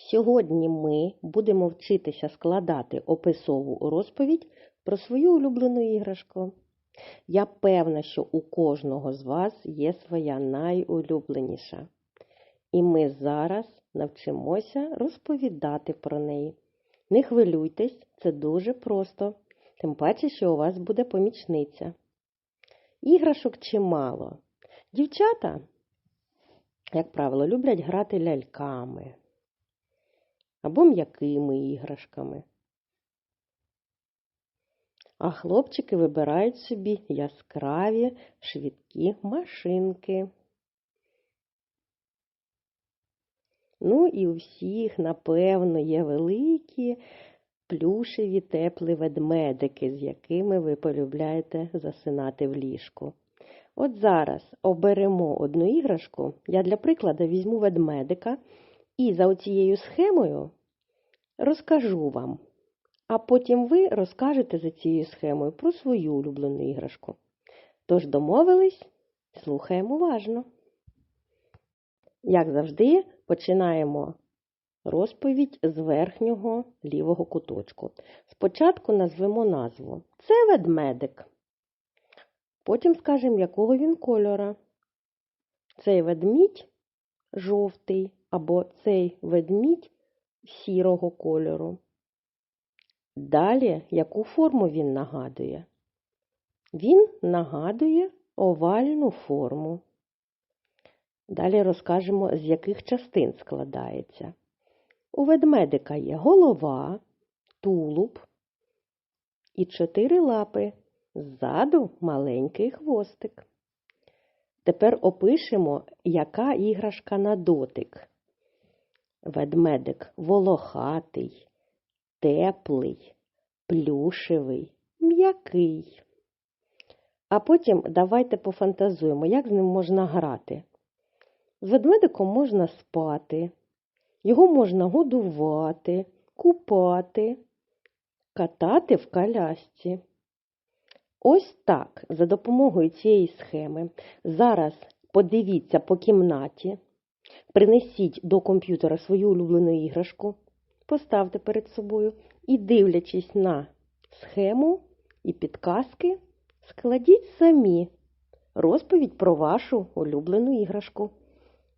Сьогодні ми будемо вчитися складати описову розповідь про свою улюблену іграшку. Я певна, що у кожного з вас є своя найулюбленіша. І ми зараз навчимося розповідати про неї. Не хвилюйтесь, це дуже просто, тим паче, що у вас буде помічниця. Іграшок чимало. Дівчата, як правило, люблять грати ляльками або м'якими іграшками. А хлопчики вибирають собі яскраві швидкі машинки. Ну і у всіх, напевно, є великі плюшеві теплі ведмедики, з якими ви полюбляєте засинати в ліжку. От зараз оберемо одну іграшку. Я для прикладу візьму ведмедика і за оцією схемою розкажу вам. А потім ви розкажете за цією схемою про свою улюблену іграшку. Тож домовились, слухаємо уважно. Як завжди, починаємо розповідь з верхнього лівого куточку. Спочатку назвемо назву. Це ведмедик. Потім скажемо, якого він кольора. Цей ведмідь жовтий, або цей ведмідь сірого кольору. Далі, яку форму він нагадує? Він нагадує овальну форму. Далі розкажемо, з яких частин складається. У ведмедика є голова, тулуб і чотири лапи. Ззаду маленький хвостик. Тепер опишемо, яка іграшка на дотик. Ведмедик волохатий, теплий, плюшевий, м'який. А потім давайте пофантазуємо, як з ним можна грати. З ведмедиком можна спати, його можна годувати, купати, катати в колясці. Ось так, за допомогою цієї схеми, зараз подивіться по кімнаті, принесіть до комп'ютера свою улюблену іграшку, поставте перед собою і, дивлячись на схему і підказки, складіть самі розповідь про вашу улюблену іграшку.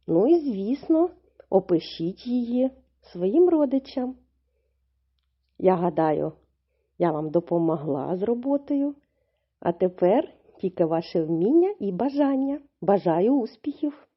Ну і, звісно, опишіть її своїм родичам. Я гадаю, я вам допомогла з роботою. А тепер тільки ваше вміння і бажання. Бажаю успіхів!